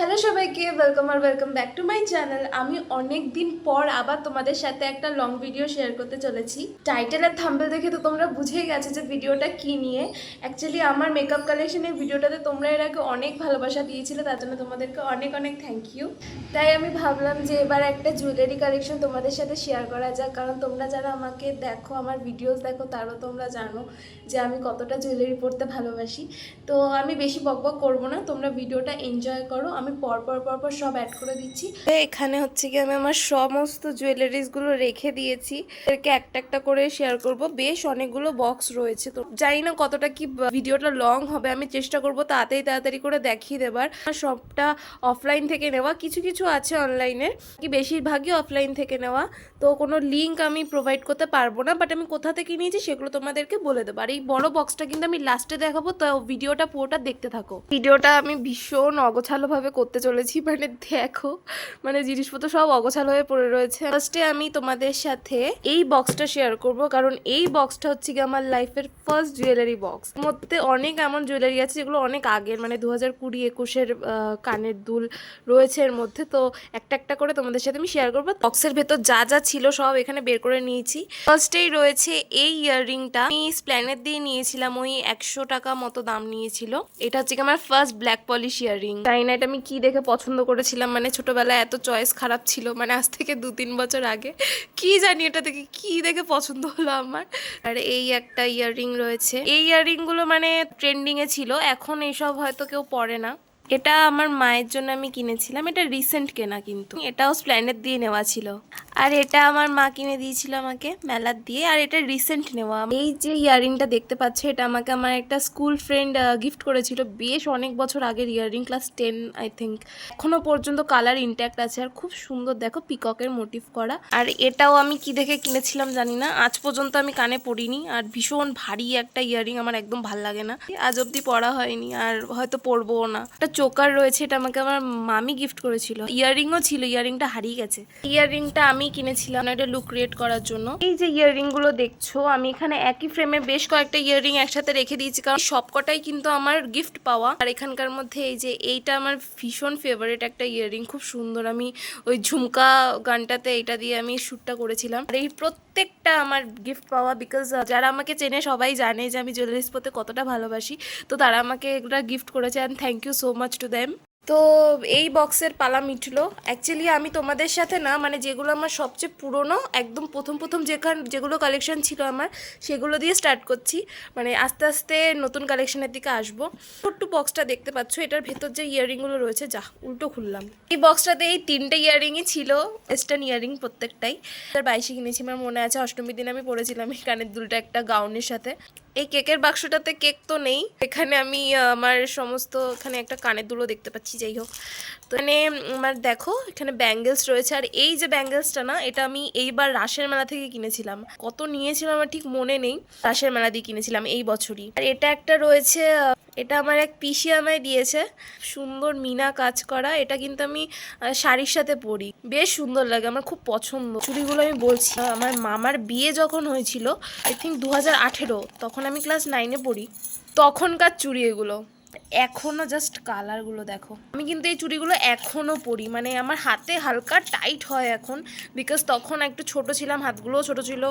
Hello সবাইকে welcome R welcome back to my channel আমি অনেক দিন পর আবার তোমাদের সাথে একটা লং ভিডিও শেয়ার করতে চলেছি। টাইটেল আর থাম্বেল দেখে তো তোমরা বুঝেই গেছো যে ভিডিওটা কি নিয়ে। অ্যাকচুয়ালি আমার মেকআপ কালেকশনের ভিডিওটাতে তোমরা এর আগে অনেক ভালোবাসা দিয়েছিলে, তার জন্য তোমাদেরকে অনেক অনেক থ্যাংক ইউ তাই আমি ভাবলাম যে এবার একটা জুয়েলারি কালেকশন তোমাদের সাথে শেয়ার করা যাক, কারণ তোমরা যারা আমাকে দেখো, আমার ভিডিওস দেখো, তারও তোমরা জানো যে আমি কতটা জুয়েলারি পরতে ভালোবাসি। তো আমি বেশি বকবক করব না, তোমরা ভিডিওটা এনজয় করো। আমি পরপর পরপর সব অ্যাড করে দিচ্ছি। এখানে হচ্ছে কি আমি আমার সমস্ত জুয়েলারিসগুলো রেখে দিয়েছি। এদেরকে একটা একটা করে শেয়ার করব। বেশ অনেকগুলো বক্স রয়েছে। তো জানি না কতটা কি ভিডিওটা লং হবে। আমি চেষ্টা করব তাড়াতাড়ি তাড়াতাড়ি করে দেখিয়ে দেবার। সবটা অফলাইন থেকে নেওয়া। কিছু কিছু আছে অনলাইনে কি বেশিরভাগই অফলাইন থেকে নেওয়া। তো কোনো লিঙ্ক আমি প্রোভাইড করতে পারব না। বাট আমি কোথা থেকে নিয়েছি সেগুলো তোমাদেরকে বলে দেবো। আর এই বড় বক্সটা কিন্তু আমি লাস্টে দেখাবো। তো ভিডিওটা পুরোটা দেখতে থাকো। ভিডিওটা আমি ভীষণ অগোছালোভাবে করতে চলেছি মানে দেখো মানে জিনিসপত্র সব অগোছালো হয়ে পড়ে রয়েছে। ফার্স্টে আমি তোমাদের সাথে এই বক্সটা শেয়ার করব, কারণ এই বক্সটা হচ্ছে কি আমার লাইফের ফার্স্ট জুয়েলারি বক্স মধ্যে অনেক এমন জুয়েলারি আছে, যেগুলো অনেক আগের মানে দু হাজার কুড়ি, একুশের কানের দুল রয়েছে এর মধ্যে। তো একটা একটা করে তোমাদের সাথে আমি শেয়ার করব। বক্সের ভেতর যা যা ছিল সব এখানে বের করে নিয়েছি। ফার্স্টেই রয়েছে এই ইয়াররিংটা আমি স্প্ল্যানেট দিয়ে নিয়েছিলাম, ওই একশো টাকা মতো দাম নিয়েছিল। এটা হচ্ছে আমার ফার্স্ট ব্ল্যাক পলিশ ইয়াররিং তাই না এটা আমি কি দেখে পছন্দ করেছিলাম? মানে ছোটবেলায় এত চয়েস খারাপ ছিল মানে আজ থেকে দু তিন বছর আগে। কি জানি এটা থেকে কি দেখে পছন্দ হলো আমার। আর এই একটা ইয়াররিং রয়েছে। এই ইয়াররিংগুলো মানে ট্রেন্ডিংয়ে ছিল, এখন এইসব হয়তো কেউ পরে না। এটা আমার মায়ের জন্য আমি কিনেছিলাম, এটা রিসেন্ট কেনা কিন্তু। এটাও স্প্ল্যানেট দিয়ে নেওয়া ছিল। আর এটা আমার মা কিনে দিয়েছিল আমাকে মেলার দিয়ে, আর এটা রিসেন্ট নেওয়া। এই যে ইয়াররিংটা দেখতে পাচ্ছ, এটা আমাকে আমার একটা স্কুল ফ্রেন্ড গিফট করেছিল বেশ অনেক বছর আগের earring class ten I think এখনও পর্যন্ত কালার ইনট্যাক্ট আছে, আর খুব সুন্দর, দেখো পিককের মোটিভ করা। আর এটাও আমি কি দেখে কিনেছিলাম জানি না, আজ পর্যন্ত আমি কানে পড়িনি, আর ভীষণ ভারী একটা ইয়াররিং আমার একদম ভালো লাগে না। আজ অব্দি পড়া হয়নি, আর হয়তো পরবও না। একটা চোকার রয়েছে, এটা আমাকে আমার মামি গিফট করেছিল। ইয়াররিংও ছিল ইয়াররিংটা হারিয়ে গেছে। ইয়াররিংটা আমি কিনেছিলাম একটা লুক ক্রিয়েট করার জন্য। এই যে ইয়াররিংগুলো দেখছ, আমি এখানে একই ফ্রেমে বেশ কয়েকটা ইয়াররিং একসাথে রেখে দিয়েছি, কারণ সবকটাই কিন্তু আমার গিফট পাওয়া। আর এখানকার মধ্যে এই যে এইটা আমার ভীষণ ফেভারিট একটা ইয়াররিং খুব সুন্দর। আমি ওই ঝুমকা গানটাতে এটা দিয়ে আমি শ্যুটটা করেছিলাম। আর এই প্রত্যেকটা আমার গিফট পাওয়া বিকজ যারা আমাকে চেনে সবাই জানে যে আমি জুয়েলারিস পরতে কতটা ভালোবাসি। তো তারা আমাকে এগুলো গিফট করেছে and thank you so much to them তো এই বক্সের পালা মিটলো। অ্যাকচুয়ালি আমি তোমাদের সাথে না মানে যেগুলো আমার সবচেয়ে পুরনো, একদম প্রথম প্রথম যেখান, যেগুলো কালেকশন ছিল আমার, সেগুলো দিয়ে স্টার্ট করছি। মানে আস্তে আস্তে নতুন কালেকশনের দিকে আসব। ছোট্ট বক্সটা দেখতে পাচ্ছ, এটার ভেতর যে ইয়াররিংগুলো রয়েছে যা উল্টো খুললাম। এই বক্সটাতে এই তিনটে ইয়াররিংই ছিল ওয়েস্টার্ন ইয়াররিং প্রত্যেকটাই। তার বাইশে কিনেছি, আমার মনে আছে, অষ্টমীর দিন আমি পরেছিলাম, এই কানের দুলটা একটা গাউনের সাথে। এই কেকের বাক্সটাতে কেক তো নেই। এখানে আমি আমার সমস্ত এখানে একটা কানের দুলো দেখতে পাচ্ছি, যাই হোক। তো এখানে আমার দেখো, এখানে ব্যাঙ্গেলস রয়েছে। আর এই যে ব্যাঙ্গেলসটা না, এটা আমি এইবার রাসের মেলা থেকে কিনেছিলাম। কত নিয়েছিলাম আমার ঠিক মনে নেই। রাসের মেলা দিয়ে কিনেছিলাম এই বছরই। আর এটা একটা রয়েছে এটা আমার এক পিসি আমায় দিয়েছে। সুন্দর মিনা কাজ করা, এটা কিন্তু আমি শাড়ির সাথে পরি। বেশ সুন্দর লাগে, আমার খুব পছন্দ। চুড়িগুলো আমি বলছি, আমার মামার বিয়ে যখন হয়েছিল আই থিঙ্ক দু হাজার আঠেরো, তখন আমি ক্লাস নাইনে পড়ি। তখনকার চুড়ি এগুলো। এখনও জাস্ট কালারগুলো দেখো। আমি কিন্তু এই চুড়িগুলো এখনও পরি মানে আমার হাতে হালকা টাইট হয় এখন বিকজ তখন একটু ছোট ছিলাম, হাতগুলোও ছোট ছিল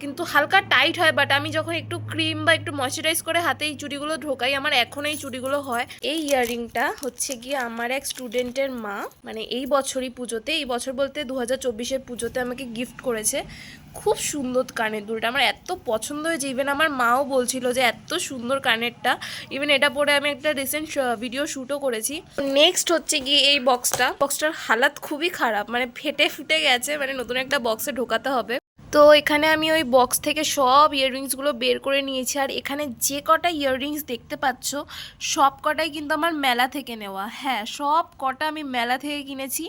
কিন্তু হালকা টাইট হয় বাট আমি যখন একটু ক্রিম বা একটু ময়শ্চারাইজ করে হাতে এই চুড়িগুলো ঢোকাই, আমার এখন এই চুড়িগুলো হয়। এই ইয়াররিংটা হচ্ছে গিয়ে আমার এক স্টুডেন্টের মা মানে এই বছরই পুজোতে, এই বছর বলতে দু হাজার চব্বিশের পুজোতে আমাকে গিফট করেছে। খুব সুন্দর কানের দুলটা, আমার এত পছন্দ হয়েছে ইভেন আমার মাও বলছিল যে এত সুন্দর কানেরটা ইভেন এটা পরে আমি একটা রিসেন্ট ভিডিও শ্যুটও করেছি। নেক্সট হচ্ছে গিয়ে এই বক্সটা বক্সটার হালাত খুবই খারাপ মানে ফেটে ফুটে গেছে মানে নতুন একটা বক্সে ঢোকাতে হবে। তো এখানে আমি ওই বক্স থেকে সব ইয়াররিংসগুলো বের করে নিয়েছি। আর এখানে যে কটা ইয়াররিংস দেখতে পাচ্ছ, সব কটাই কিন্তু আমার মেলা থেকে নেওয়া। হ্যাঁ সব কটা আমি মেলা থেকে কিনেছি।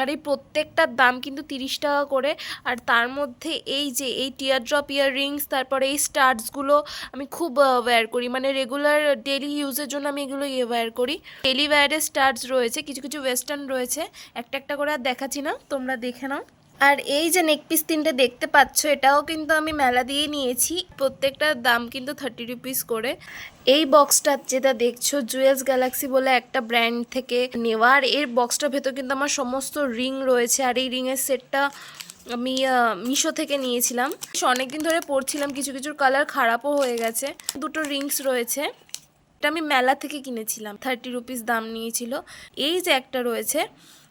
আর এই প্রত্যেকটার দাম কিন্তু তিরিশ টাকা করে। আর তার মধ্যে এই যে, এই টিয়ার ড্রপ ইয়াররিংস তারপরে এই স্টার্টসগুলো আমি খুব ওয়্যার করি। মানে রেগুলার ডেলি ইউজের জন্য আমি এগুলো ওয়্যার করি। ডেলি ওয়্যারের স্টার্টস রয়েছে, কিছু কিছু ওয়েস্টার্ন রয়েছে। একটা একটা করে আর দেখাচ্ছি না, তোমরা দেখে নাও। আর এই যে নেক পিস তিনটে দেখতে পাচ্ছ, এটাও কিন্তু আমি মেলা দিয়ে নিয়েছি। প্রত্যেকটার দাম কিন্তু থার্টি রুপিস করে। এই বক্সটা যেটা দেখছ জুয়েলস গ্যালাক্সি বলে একটা ব্র্যান্ড থেকে নেওয়া। আর এর বক্সটার ভেতর কিন্তু আমার সমস্ত রিং রয়েছে। আর এই রিংয়ের সেটটা আমি মিশো থেকে নিয়েছিলাম। অনেক দিন ধরে পরছিলাম, কিছু কিছুর কালার খারাপও হয়ে গেছে। দুটো রিংস রয়েছে। এটা আমি মেলা থেকে কিনেছিলাম। থার্টি রুপিস দাম নিয়েছিল। এই যে একটা রয়েছে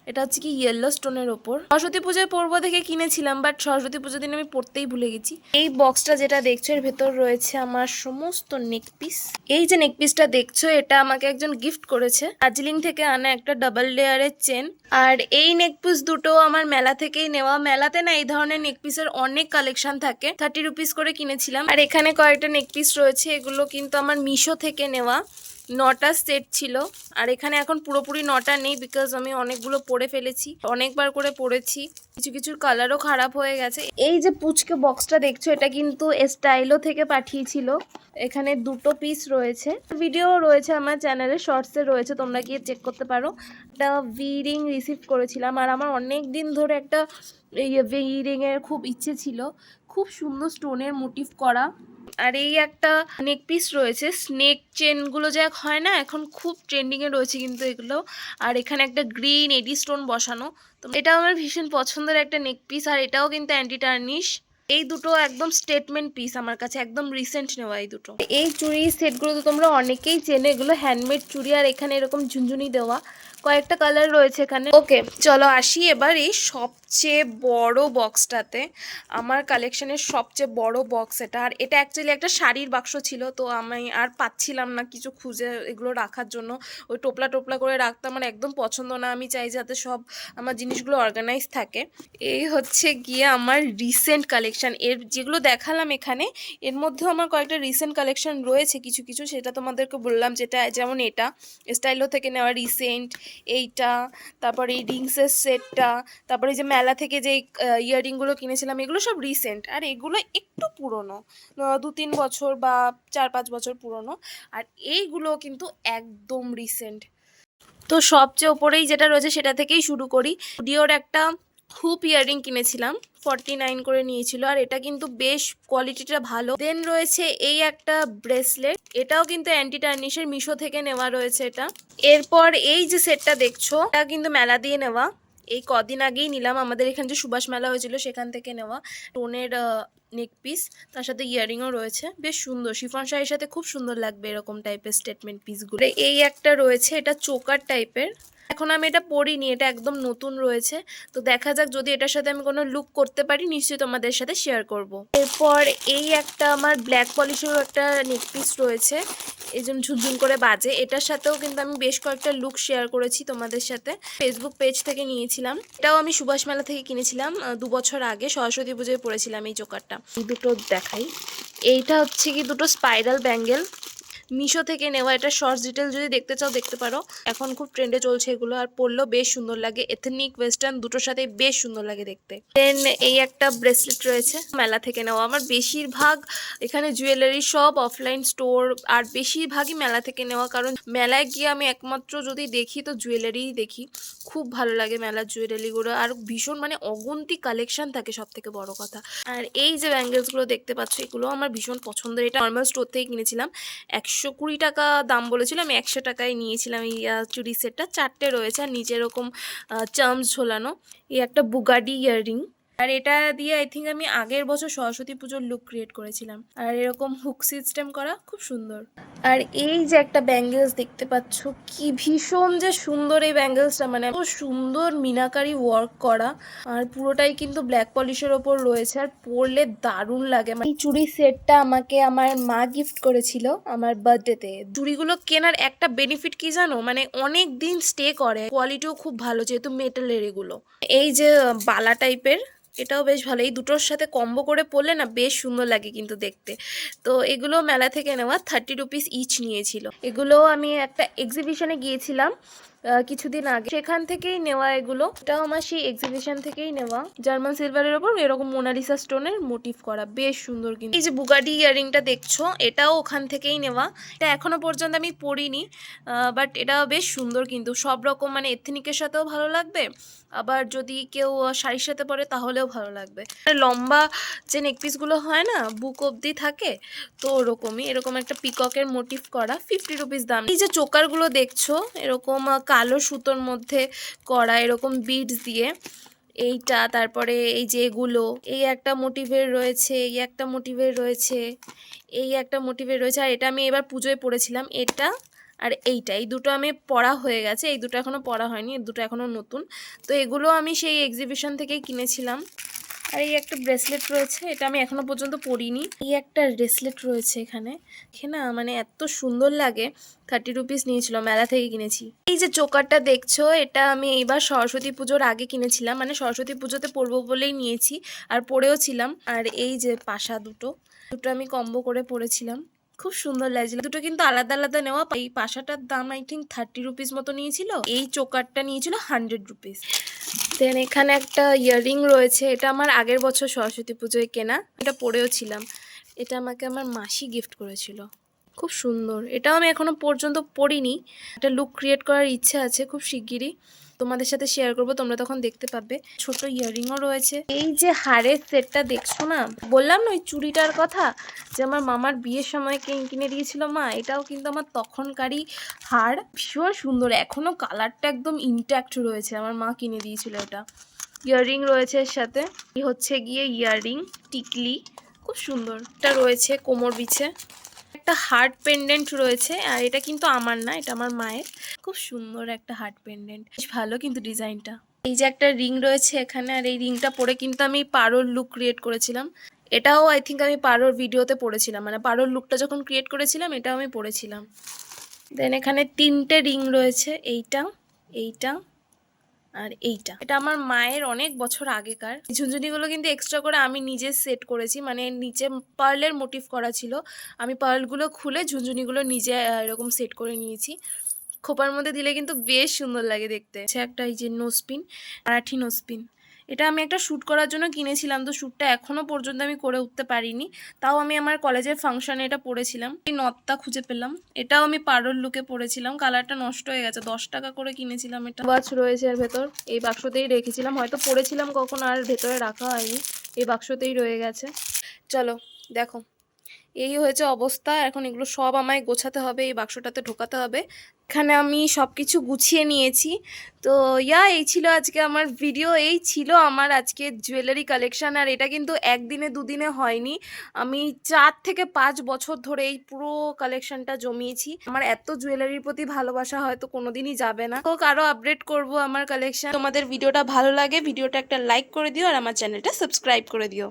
এটা হচ্ছে কি ইয়েলো স্টোনের ওপর। সরস্বতী পুজোয় পরবো দেখে কিনেছিলাম বাট সরস্বতী পুজোর দিন আমি পরতেই ভুলে গেছি। এই বক্সটা যেটা দেখছ, এর ভেতর রয়েছে আমার সমস্ত নেক পিস এই যে নেক পিসটা দেখছ, এটা আমাকে একজন গিফট করেছে। দার্জিলিং থেকে আনা একটা ডাবল লেয়ারের চেন আর এই নেক পিস দুটো আমার মেলা থেকেই নেওয়া। মেলাতে না এই ধরনের নেক পিসের অনেক কালেকশন থাকে। থার্টি রুপিস করে কিনেছিলাম। আর এখানে কয়েকটা নেক পিস রয়েছে, এগুলো কিন্তু আমার মিশো থেকে নেওয়া। নটা সেট ছিল। আর এখানে এখন পুরোপুরি নটা নেই বিকজ আমি অনেকগুলো পরে ফেলেছি। অনেকবার করে পরেছি। কিছু কিছুর কালারও খারাপ হয়ে গেছে। এই যে পুচকে বক্সটা দেখছ, এটা কিন্তু স্টাইলো থেকে পাঠিয়েছিল। এখানে দুটো পিস রয়েছে। ভিডিও রয়েছে আমার চ্যানেলে শর্টসে রয়েছে, তোমরা গিয়ে চেক করতে পারো। একটা ভি রিং রিসিভ করেছিলাম, আর আমার অনেক দিন ধরে একটা এই ভি রিংয়ের খুব ইচ্ছে ছিল। খুব সুন্দর স্টোনের মোটিভ করা। আর এই একটা নেক পিস রয়েছে। স্নেক চেনগুলো যা হয় না, এখন খুব ট্রেন্ডিংয়ে রয়েছে কিন্তু এগুলো। আর এখানে একটা গ্রিন এডি স্টোন বসানো। তো এটা আমার ভীষণ পছন্দের একটা নেক পিস আর এটাও কিন্তু অ্যান্টি টার্নিশ এই দুটো একদম স্টেটমেন্ট পিস আমার কাছে, একদম রিসেন্ট নেওয়া এই দুটো। এই চুড়ি সেটগুলো তো তোমরা অনেকেই চেনো, এগুলো হ্যান্ডমেড চুড়ি, আর এখানে এরকম ঝুনঝুনি দেওয়া। কয়েকটা কালার রয়েছে এখানে। ওকে চলো আসি এবার এই সবচেয়ে বড় বক্সটাতে আমার কালেকশনের সবচেয়ে বড় বক্স এটা। আর এটা অ্যাকচুয়ালি একটা শাড়ির বাক্স ছিল, তো আমি আর পাচ্ছিলাম না কিছু খুঁজে এগুলো রাখার জন্য। ওই টোপলা টোপলা করে রাখতে আমার একদম পছন্দ না। আমি চাই যাতে সব আমার জিনিসগুলো অর্গানাইজ থাকে। এই হচ্ছে গিয়ে আমার রিসেন্ট কালেকশান এর যেগুলো দেখালাম এখানে, এর মধ্যেও আমার কয়েকটা রিসেন্ট কালেকশন রয়েছে কিছু কিছু সেটা তোমাদেরকে বললাম যেটা, যেমন এটা। স্টাইলো থেকে নেওয়া রিসেন্ট এইটা, তারপরে এই রিংসের সেটটা তারপরে যে মেলা থেকে যে ইয়াররিংগুলো কিনেছিলাম, এগুলো সব রিসেন্ট আর এগুলো একটু পুরনো দু তিন বছর বা চার পাঁচ বছর পুরনো। আর এইগুলো কিন্তু একদম রিসেন্ট তো সবচেয়ে ওপরেই যেটা রয়েছে, সেটা থেকেই শুরু করি। ডিওর একটা হুপ ইয়াররিং কিনেছিলাম ফর্টি নাইন করে নিয়েছিল, আর এটা কিন্তু বেশ কোয়ালিটিটা ভালো। দেন রয়েছে এই একটা ব্রেসলেট এটাও কিন্তু অ্যান্টি টার্নিশের মিশো থেকে নেওয়া রয়েছে এটা। এরপর এই যে সেটটা দেখছ, এটা কিন্তু মেলা দিয়ে নেওয়া। এই কদিন আগেই নিলাম, আমাদের এখানে যে সুভাষ মেলা হয়েছিল সেখান থেকে নেওয়া। টোনের নেক পিস তার সাথে ইয়াররিংও রয়েছে। বেশ সুন্দর, শিফন শাড়ির সাথে খুব সুন্দর লাগবে এরকম টাইপের স্টেটমেন্ট পিসগুলো এই একটা রয়েছে, এটা চোকার টাইপের এখন আমি এটা পরিনি এটা একদম নতুন রয়েছে। তো দেখা যাক যদি এটার সাথে আমি কোনো লুক করতে পারি, নিশ্চয়ই তোমাদের সাথে শেয়ার করব। এরপর এই একটা আমার ব্ল্যাক পলিশেরও একটা নেক পিস রয়েছে, এই জন্য ঝুনঝুন করে বাজে। এটার সাথেও কিন্তু আমি বেশ কয়েকটা লুক শেয়ার করেছি তোমাদের সাথে। ফেসবুক পেজ থেকে নিয়েছিলাম। এটাও আমি সুভাষ মেলা থেকে কিনেছিলাম দু বছর আগে। সরস্বতী পুজোয় পড়েছিলাম এই চোকারটা। দুটো দেখাই। এইটা হচ্ছে কি দুটো স্পাইরাল ব্যাঙ্গেল মিশো থেকে নেওয়া এটা শর্টস ডিটেল যদি দেখতে চাও, দেখতে পারো। এখন খুব ট্রেন্ডে চলছে এগুলো আর পরলেও বেশ সুন্দর লাগে। এথনিক ওয়েস্টার্ন দুটোর সাথে বেশ সুন্দর লাগে দেখতে। দেন এই একটা ব্রেসলেট রয়েছে মেলা থেকে নেওয়া। আমার বেশিরভাগ এখানে জুয়েলারি সব অফলাইন স্টোর আর বেশিরভাগই মেলা থেকে নেওয়া। কারণ মেলায় গিয়ে আমি একমাত্র যদি দেখি, তো জুয়েলারিই দেখি। খুব ভালো লাগে মেলার জুয়েলারিগুলো আর ভীষণ মানে অগন্তি কালেকশন থাকে সব থেকে বড় কথা। আর এই যে ব্যাঙ্গেলসগুলো দেখতে পাচ্ছ, এগুলো আমার ভীষণ পছন্দের। এটা নর্মাল স্টোর থেকে কিনেছিলাম। একশো কুড়ি টাকা দাম বলেছিলাম একশো টাকায় নিয়েছিলাম এই চুড়ি সেটটা। চারটে রয়েছে আর নিচে এরকম চার্মস ঝোলানো। এই একটা বুগাডি ইয়াররিং। আর এটা দিয়ে আই থিঙ্ক আমি আগের বছর সরস্বতী পুজোর লুক ক্রিয়েট করেছিলাম। আর এরকম হুক সিস্টেম করা খুব সুন্দর। আর এই যে একটা ব্যাঙ্গেলস দেখতে পাচ্ছ, কি ভীষণ যে সুন্দর এই ব্যাঙ্গেলসটা মানে এত সুন্দর মিনাকারি ওয়ার্ক করা। আর পুরোটাই কিন্তু ব্ল্যাক পলিশের ওপর রয়েছে, আর পরলে দারুণ লাগে। এই চুড়ি সেটটা আমাকে আমার মা গিফট করেছিল আমার বার্থডেতে চুড়িগুলো কেনার একটা বেনিফিট কি জানো? মানে অনেক দিন স্টে করে। কোয়ালিটিও খুব ভালো, যেহেতু মেটালের এগুলো। এই যে বালা টাইপের এটাও বেশ ভালো। এই দুটোর সাথে কম্বো করে পড়লে না বেশ সুন্দর লাগে কিন্তু দেখতে। তো এগুলো মেলা থেকে নেওয়া থার্টি রুপিস ইচ নিয়েছিল। এগুলো আমি একটা এক্সিবিশনে গিয়েছিলাম। কিছুদিন আগে। সেখান থেকেই নেওয়া এগুলো। এটাও আমার সেই এক্সিবিশন থেকেই নেওয়া। জার্মান সিলভারের ওপর এরকম মোনালিসা স্টোনের মোটিভ করা। বেশ সুন্দর কিন্তু। এই যে বুগাডি ইয়ারিংটা দেখছ, এটাও ওখান থেকেই নেওয়া। এটা এখনও পর্যন্ত আমি পরিনি বাট এটা বেশ সুন্দর কিন্তু। সব রকম মানে এথনিকের সাথেও ভালো লাগবে, আবার যদি কেউ শাড়ির সাথে পরে তাহলেও ভালো লাগবে। লম্বা যে নেকপিসগুলো হয় না, বুক অবধি থাকে, তো ওরকমই। এরকম একটা পিককের মোটিভ করা। ফিফটি রুপিস দাম। এই যে চোকারগুলো দেখছ, এরকম কালো সুতোর মধ্যে করা এরকম বিডস দিয়ে। এইটা, তারপরে এই যে এগুলো, এই একটা মোটিভের রয়েছে, এই একটা মোটিভের রয়েছে, এই একটা মোটিভের রয়েছে, আর এটা আমি এবার পুজোয় পড়েছিলাম। এটা আর এইটা, এই দুটো আমি পড়া হয়ে গেছে, এই দুটো এখনও পড়া হয়নি, এই দুটো এখনও নতুন। তো এগুলো আমি সেই এক্সিবিশন থেকেই কিনেছিলাম। আর এই একটা ব্রেসলেট রয়েছে, এটা আমি এখনও পর্যন্ত পরিনি। এই একটা ব্রেসলেট রয়েছে এখানে না মানে এত সুন্দর লাগে। থার্টি রুপিস নিয়েছিল, মেলা থেকে কিনেছি। এই যে চোকারটা দেখছ, এটা আমি এইবার সরস্বতী পুজোর আগে কিনেছিলাম মানে সরস্বতী পুজোতে পরবো বলেই নিয়েছি, আর পরেও ছিলাম। আর এই যে পাশা দুটো দুটো আমি কম্বো করে পরেছিলাম। খুব সুন্দর লাগছিল, দুটো কিন্তু আলাদা আলাদা নেওয়া এই পাশাটার দাম আই থিঙ্ক থার্টি রুপিস মতো নিয়েছিল, এই চোকারটা নিয়েছিল হান্ড্রেড রুপিস দেন এখানে একটা ইয়াররিং রয়েছে, এটা আমার আগের বছর সরস্বতী পুজোয় কেনা, এটা পরেও ছিলাম। এটা আমাকে আমার মাসি গিফট করেছিল। খুব সুন্দর, এটাও আমি এখনও পর্যন্ত পড়িনি একটা লুক ক্রিয়েট করার ইচ্ছে আছে খুব শিগগিরই। তোমাদের সাথে শেয়ার করব, তোমরা তখন দেখতে পাবে। ছোট ইয়াররিংও রয়েছে। এই যে হারের সেটটা দেখছ না? বললাম না ওই চুড়িটার কথা? যে আমার মামার বিয়ের সময় কিনে দিয়েছিল মা, এটাও কিন্তু আমার তখনকারই হার। ভীষণ সুন্দর এখনও কালারটা একদম ইনট্যাক্ট রয়েছে। আমার মা কিনে দিয়েছিল এটা। ইয়াররিং রয়েছে এর সাথে। হচ্ছে গিয়ে ইয়াররিং টিকলি, খুব সুন্দর এটা রয়েছে কোমর বিছে। একটা হার্ট পেন্ডেন্ট রয়েছে, আর এটা কিন্তু আমার না, এটা আমার মায়ের। খুব সুন্দর একটা হার্ট পেন্ডেন্ট বেশ ভালো কিন্তু ডিজাইনটা। এই যে একটা রিং রয়েছে এখানে, আর এই রিংটা পরে কিন্তু আমি পারোর লুক ক্রিয়েট করেছিলাম। এটাও আই থিঙ্ক আমি পারোর ভিডিওতে পড়েছিলাম মানে পারোর লুকটা যখন ক্রিয়েট করেছিলাম, এটাও আমি পড়েছিলাম দেন এখানে তিনটে রিং রয়েছে, এইটা এইটা আর এইটা। এটা আমার মায়ের অনেক বছর আগেকার। ঝুনঝুনিগুলো কিন্তু এক্সট্রা করে আমি নিজে সেট করেছি। মানে নিচে পার্লের মোটিভ করা ছিল। আমি পার্লগুলো খুলে ঝুনঝুনিগুলো নিজে এরকম সেট করে নিয়েছি। খোপার মধ্যে দিলে কিন্তু বেশ সুন্দর লাগে দেখতে। একটা এই যে নোসপিন মারাঠি নোসপিন এটা আমি একটা শ্যুট করার জন্য কিনেছিলাম তো শ্যুটটা এখনও পর্যন্ত আমি করে উঠতে পারিনি। তাও আমি আমার কলেজের ফাংশনে এটা পরেছিলাম এই নথটা খুঁজে পেলাম। এটাও আমি পারোর লুকে পরেছিলাম কালারটা নষ্ট হয়ে গেছে। দশ টাকা করে কিনেছিলাম এটা। বাক্স রয়েছে এর ভেতর। এই বাক্সতেই রেখেছিলাম। হয়তো পরেছিলাম কখন আর ভেতরে রাখা হয়নি। এই বাক্সতেই রয়ে গেছে। চলো দেখো। এই হয়েছে অবস্থা। এখন এগুলো সব আমায় গোছাতে হবে, এই বাক্সটাতে ঢোকাতে হবে। এখানে আমি সব কিছু গুছিয়ে নিয়েছি। তো ইয়া, এই ছিল আজকে আমার ভিডিও এই ছিল আমার আজকে জুয়েলারি কালেকশন আর এটা কিন্তু একদিনে দুদিনে হয়নি। আমি চার থেকে পাঁচ বছর ধরে এই পুরো কালেকশানটা জমিয়েছি। আমার এত জুয়েলারির প্রতি ভালোবাসা হয়তো কোনোদিনই যাবে না। তো আরও আপডেট করব আমার কালেকশন তোমাদের ভিডিওটা ভালো লাগে ভিডিওটা একটা লাইক করে দিও, আর আমার চ্যানেলটা সাবস্ক্রাইব করে দিও।